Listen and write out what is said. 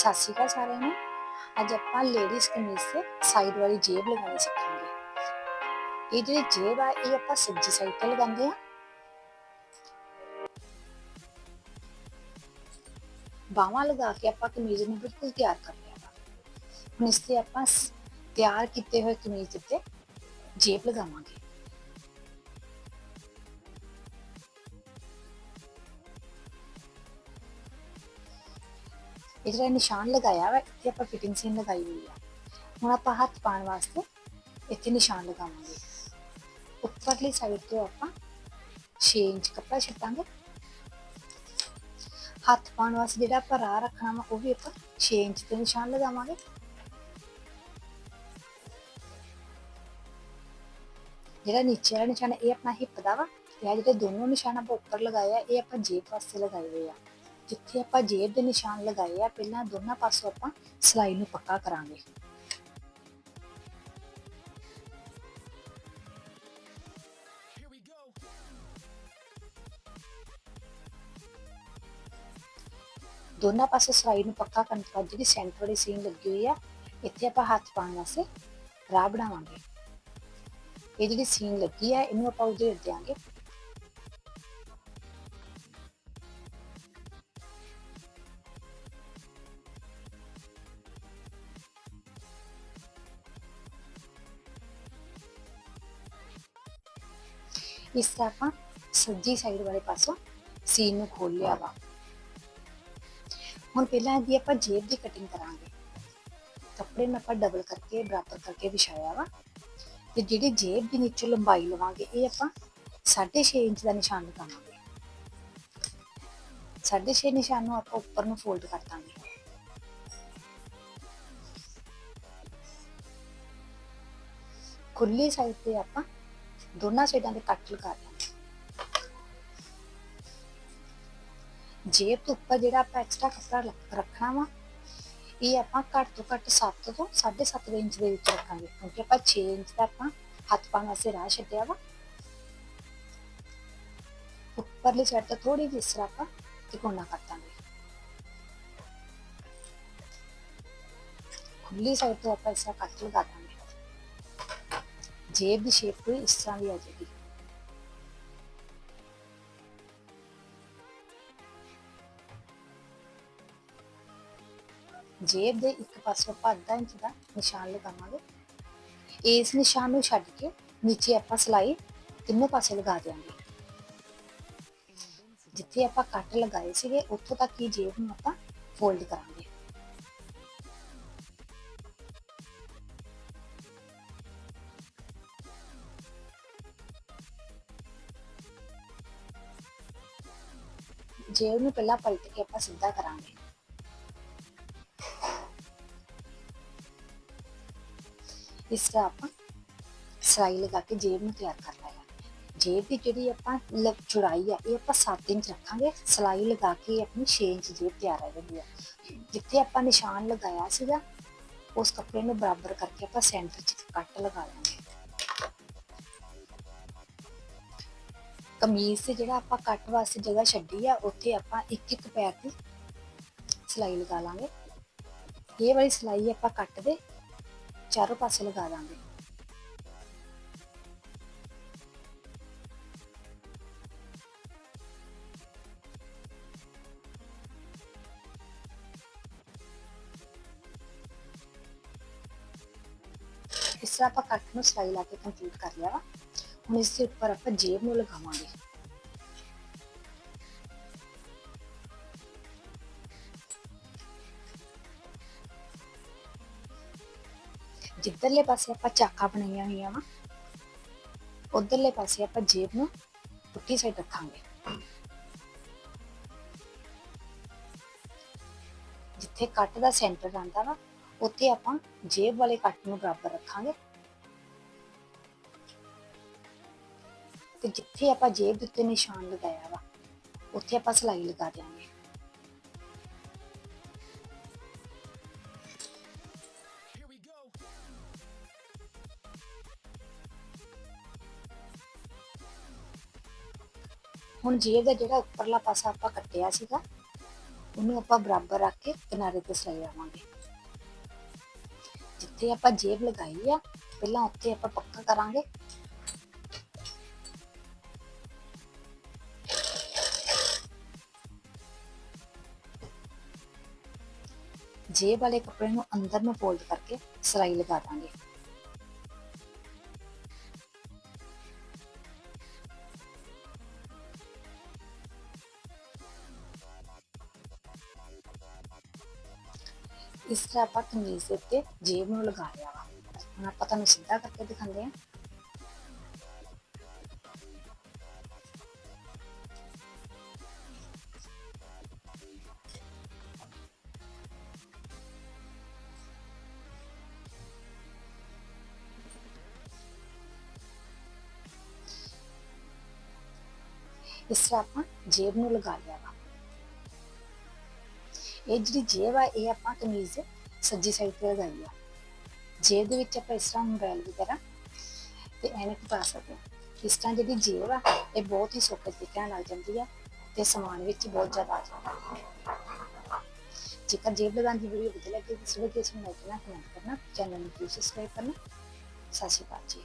ਸਤਿ ਸ਼੍ਰੀ ਅਕਾਲ ਸਾਰਿਆਂ ਨੂੰ। ਅੱਜ ਆਪਾਂ ਲੇਡੀਜ਼ ਕਮੀਜ਼ ਤੇ ਸਾਈਡ ਵਾਲੀ ਜੇਬ ਲਗਾਉਣੀ ਸਿੱਖਾਂਗੇ। ਇਹ ਜਿਹੜੀ ਜੇਬ ਆ, ਇਹ ਆਪਾਂ ਸੱਜੀ ਸਾਈਡ ਤੇ ਲਗਾਉਂਦੇ ਆ ਬਾਹਾਂ ਲਗਾ ਕੇ ਆਪਾਂ ਕਮੀਜ਼ ਨੂੰ ਬਿਲਕੁਲ ਤਿਆਰ ਕਰ ਲਿਆ ਹੁਣ ਇਸ ਤੇ ਆਪਾਂ ਤਿਆਰ ਕੀਤੇ ਹੋਏ ਕਮੀਜ਼ ਤੇ ਜੇਬ ਲਗਾਵਾਂਗੇ। ਇਹ ਜਿਹੜਾ ਨਿਸ਼ਾਨ ਲਗਾਇਆ ਵਾ, ਇੱਥੇ ਆਪਾਂ ਫਿਟਿੰਗ ਸੀਨ ਲਗਾਈ ਹੋਈ ਆ। ਹੁਣ ਆਪਾਂ ਹੱਥ ਪਾਉਣ ਵਾਸਤੇ ਇੱਥੇ ਨਿਸ਼ਾਨ ਲਗਾਵਾਂਗੇ। ਉੱਪਰਲੀ ਸਾਈਡ ਤੋਂ ਆਪਾਂ 6 ਇੰਚ ਕੱਪੜਾ ਛੱਡਾਂਗੇ ਹੱਥ ਪਾਉਣ ਵਾਸਤੇ ਜਿਹੜਾ ਆਪਾਂ ਰਾਹ ਰੱਖਣਾ ਵਾ, ਉਹ ਵੀ ਆਪਾਂ 6 ਇੰਚ ਤੇ ਨਿਸ਼ਾਨ ਲਗਾਵਾਂਗੇ। ਜਿਹੜਾ ਨੀਚੇ ਵਾਲਾ ਨਿਸ਼ਾਨ ਇਹ ਆਪਣਾ ਹਿੱਪ ਦਾ ਵਾ। ਤੇ ਜਿਹੜੇ ਦੋਨੋਂ ਨਿਸ਼ਾਨ ਆਪਾਂ ਉੱਪਰ ਲਗਾਇਆ ਇਹ ਆਪਾਂ ਜੇਬ ਵਾਸਤੇ ਲਗਾਏ ਹੋਏ ਆ। ਜਿੱਥੇ ਆਪਾਂ ਜੇਬ ਦੇ ਨਿਸ਼ਾਨ ਲਗਾਏ ਆ, ਪਹਿਲਾਂ ਦੋਨਾਂ ਪਾਸੋਂ ਆਪਾਂ ਸਿਲਾਈ ਨੂੰ ਪੱਕਾ ਕਰਾਂਗੇ। ਦੋਨਾਂ ਪਾਸੇ ਸਿਲਾਈ ਨੂੰ ਪੱਕਾ ਕਰਨ ਤੋਂ ਬਾਅਦ ਜਿਹੜੀ ਸੈਂਟਰ ਵਾਲੀ ਸੀਨ ਲੱਗੀ ਹੋਈ ਆ, ਇੱਥੇ ਆਪਾਂ ਹੱਥ ਪਾਉਣ ਵਾਸਤੇ ਰਾਹ ਬਣਾਵਾਂਗੇ। ਇਹ ਜਿਹੜੀ ਸੀਨ ਲੱਗੀ ਆ, ਇਹਨੂੰ ਆਪਾਂ ਉਧੇੜ ਦਿਆਂਗੇ। ਇਸ ਤਰ੍ਹਾਂ ਆਪਾਂ ਸੱਜੀ ਸਾਈਡ ਵਾਲੇ ਪਾਸੋਂ ਸੀਨ ਨੂੰ ਖੋਲ ਲਿਆ ਵਾ। ਹੁਣ ਪਹਿਲਾਂ ਇਹਦੀ ਆਪਾਂ ਜੇਬ ਦੀ ਕਟਿੰਗ ਕਰਾਂਗੇ। ਕੱਪੜੇ ਨੂੰ ਆਪਾਂ ਡਬਲ ਕਰਕੇ, ਬਰਾਬਰ ਕਰਕੇ ਵਿਛਾਇਆ ਵਾ। ਤੇ ਜਿਹੜੀ ਜੇਬ ਦੀ ਨੀਚੋਂ ਲੰਬਾਈ ਲਵਾਂਗੇ, ਇਹ ਆਪਾਂ 6.5 ਇੰਚ ਦਾ ਨਿਸ਼ਾਨ ਲਗਾਵਾਂਗੇ। 6.5 ਨਿਸ਼ਾਨ ਨੂੰ ਆਪਾਂ ਉੱਪਰ ਨੂੰ ਫੋਲਡ ਕਰ ਦਾਂਗੇ। ਖੁੱਲੀ ਸਾਈਡ ਤੇ ਆਪਾਂ ਦੋਨਾਂ ਸਾਈਡਾਂ ਤੇ ਕੱਟ ਲਗਾ ਦਾਂਗੇ ਜੇਬ ਤੋਂ ਉੱਪਰ ਜਿਹੜਾ ਆਪਾਂ ਐਕਸਟਰਾ ਕੱਪੜਾ ਲ- ਰੱਖਣਾ ਵਾ ਇਹ ਆਪਾਂ ਘੱਟ ਤੋਂ ਘੱਟ 7 ਤੋਂ 7.5 ਇੰਚ ਦੇ ਵਿੱਚ ਰੱਖਾਂਗੇ ਕਿਉਂਕਿ ਆਪਾਂ 6 ਇੰਚ ਦਾ ਆਪਾਂ ਹੱਥ ਪਾਉਣ ਵਾਸਤੇ ਰਾਹ ਛੱਡਿਆ ਵਾ ਉੱਪਰਲੀ ਸਾਈਡ ਤੋਂ ਥੋੜੀ ਜਿਹੀ ਇਸ ਤਰ੍ਹਾਂ ਆਪਾਂ ਤਿਕੋਣਾ ਕਰ ਦਾਂਗੇ ਖੁੱਲੀ ਸਾਈਡ ਤੋਂ ਆਪਾਂ ਇਸ ਤਰ੍ਹਾਂ ਕੱਟ ਲਗਾ ਦਾਂਗੇ ਜੇਬ ਦੀ ਸ਼ੇਪ ਕੋਈ ਇਸ ਤਰ੍ਹਾਂ ਦੀ ਆ ਜਾਏਗੀ। ਜੇਬ ਦੇ ਇੱਕ ਪਾਸੇ ਆਪਾਂ ਅੱਧਾ ਇੰਚ ਦਾ ਨਿਸ਼ਾਨ ਲਗਾਵਾਂਗੇ। ਇਸ ਨਿਸ਼ਾਨ ਨੂੰ ਛੱਡ ਕੇ ਨੀਚੇ ਆਪਾਂ ਸਲਾਈ ਤਿੰਨੋਂ ਪਾਸੇ ਲਗਾ ਦਿਆਂਗੇ। ਜਿੱਥੇ ਆਪਾਂ ਕੱਟ ਲਗਾਏ ਸੀਗੇ, ਉੱਥੋਂ ਤੱਕ ਹੀ ਜੇਬ ਨੂੰ ਆਪਾਂ ਫੋਲਡ ਕਰਾਂਗੇ। ਜੇਬ ਨੂੰ ਪਹਿਲਾਂ ਪਲਟ ਕੇ ਆਪਾਂ ਸਿੱਧਾ ਕਰਾਂਗੇ ਇਸ ਤਰ੍ਹਾਂ ਆਪਾਂ ਸਲਾਈ ਲਗਾ ਕੇ ਜੇਬ ਨੂੰ ਤਿਆਰ ਕਰ ਲਿਆ ਜੇਬ ਦੀ ਜਿਹੜੀ ਆਪਾਂ ਲ ਚੌੜਾਈ ਆ ਇਹ ਆਪਾਂ 7 ਇੰਚ ਰੱਖਾਂਗੇ ਸਲਾਈ ਲਗਾ ਕੇ ਆਪਣੀ 6 ਇੰਚ ਜੇਬ ਤਿਆਰ ਆ ਜਾਂਦੀ ਆ ਜਿੱਥੇ ਆਪਾਂ ਨਿਸ਼ਾਨ ਲਗਾਇਆ ਸੀਗਾ ਉਸ ਕੱਪੜੇ ਨੂੰ ਬਰਾਬਰ ਕਰਕੇ ਆਪਾਂ ਸੈਂਟਰ 'ਚ ਕੱਟ ਲਗਾ ਲਾਂਗੇ ਕਮੀਜ਼ ਤੇ ਜਿਹੜਾ ਆਪਾਂ ਕੱਟ ਵਾਸਤੇ ਜਗ੍ਹਾ ਛੱਡੀ ਆ, ਉੱਥੇ ਆਪਾਂ ਇੱਕ ਇੱਕ ਪੈਰ ਦੀ ਸਲਾਈ ਲਗਾ ਲਾਂਗੇ। ਇਹ ਵਾਲੀ ਸਿਲਾਈ ਆਪਾਂ ਕੱਟ ਦੇ, ਚਾਰੋਂ ਪਾਸੇ ਲਗਾ ਦਾਂਗੇ ਇਸ ਤਰ੍ਹਾਂ ਆਪਾਂ ਕੱਟ ਨੂੰ ਸਿਲਾਈ ਲਾ ਕੇ ਕੰਪਲੀਟ ਕਰ ਲਿਆ ਵਾ। ਹੁਣ ਇਸ ਦੇ ਉੱਪਰ ਆਪਾਂ ਜੇਬ ਨੂੰ ਲਗਾਵਾਂਗੇ ਜਿੱਧਰਲੇ ਪਾਸੇ ਆਪਾਂ ਚਾਕਾ ਬਣਾਈਆਂ ਹੋਈਆਂ ਵਾ, ਉਧਰਲੇ ਪਾਸੇ ਆਪਾਂ ਜੇਬ ਨੂੰ ਪੁੱਠੀ ਸਾਈਡ ਰੱਖਾਂਗੇ। ਜਿੱਥੇ ਕੱਟ ਦਾ ਸੈਂਟਰ ਆਂਦਾ ਵਾ, ਉੱਥੇ ਆਪਾਂ ਜੇਬ ਵਾਲੇ ਕੱਟ ਨੂੰ ਬਰਾਬਰ ਰੱਖਾਂਗੇ। ਤੇ ਜਿੱਥੇ ਆਪਾਂ ਜੇਬ ਦੇ ਉੱਤੇ ਨਿਸ਼ਾਨ ਲਗਾਇਆ ਵਾ, ਉੱਥੇ ਆਪਾਂ ਸਲਾਈ ਲਗਾ ਦਿਆਂਗੇ ਹੁਣ ਜੇਬ ਦਾ ਜਿਹੜਾ ਉੱਪਰਲਾ ਪਾਸਾ ਆਪਾਂ ਕੱਟਿਆ ਸੀਗਾ, ਉਹਨੂੰ ਆਪਾਂ ਬਰਾਬਰ ਰੱਖ ਕੇ ਕਿਨਾਰੇ ਤੇ ਸਿਲਾਈ ਲਾਵਾਂਗੇ। ਜਿੱਥੇ ਆਪਾਂ ਜੇਬ ਲਗਾਈ ਆ, ਪਹਿਲਾਂ ਉੱਥੇ ਆਪਾਂ ਪੱਕਾ ਕਰਾਂਗੇ ਜੇਬ ਵਾਲੇ ਕੱਪੜੇ ਨੂੰ ਅੰਦਰ ਨੂੰ ਫੋਲਡ ਕਰਕੇ ਸਿਲਾਈ ਲਗਾ ਦਾਂਗੇ। ਇਸ ਤਰ੍ਹਾਂ ਆਪਾਂ ਕਮੀਜ਼ ਦੇ ਉੱਤੇ ਜੇਬ ਨੂੰ ਲਗਾ ਲਿਆ ਵਾ। ਹੁਣ ਆਪਾਂ ਤੁਹਾਨੂੰ ਸਿੱਧਾ ਕਰਕੇ ਦਿਖਾਉਂਦੇ ਹਾਂ। ਇਸ ਤਰ੍ਹਾਂ ਆਪਾਂ ਜੇਬ ਨੂੰ ਲਗਾ ਲਿਆ ਵਾ। ਇਹ ਜਿਹੜੀ ਜੇਬ ਆ, ਇਹ ਆਪਾਂ ਕਮੀਜ਼ ਦੇ ਸੱਜੀ ਸਾਈਡ ਤੇ ਲਗਾਈ ਆ। ਜੇਬ ਦੇ ਵਿੱਚ ਆਪਾਂ ਇਸ ਤਰ੍ਹਾਂ ਮੋਬਾਈਲ ਵਗੈਰਾ ਤੇ ਐਨਕ ਪਾ ਸਕਦੇ ਹਾਂ। ਇਸ ਤਰ੍ਹਾਂ ਜਿਹੜੀ ਜੇਬ ਆ, ਇਹ ਬਹੁਤ ਹੀ ਸੌਖੇ ਤਰੀਕੇ ਨਾਲ ਜਾਂਦੀ ਆ ਤੇ ਸਮਾਨ ਵਿੱਚ ਬਹੁਤ ਜ਼ਿਆਦਾ ਆ ਜਾਂਦਾ। ਜੇਕਰ ਜੇਬ ਲਗਾਉਣ ਦੀ ਵੀਡੀਓ ਵਧੀਆ ਲੱਗੇ ਤਾਂ ਸਭ ਤੋਂ ਨੂੰ ਲਾਈਕ ਕਰਨਾ ਕਮੈਂਟ ਕਰਨਾ ਚੈਨਲ ਨੂੰ ਸਬਸਕ੍ਰਾਈਬ ਕਰਨਾ। ਸਤਿ ਸ਼੍ਰੀ ਅਕਾਲ ਜੀ।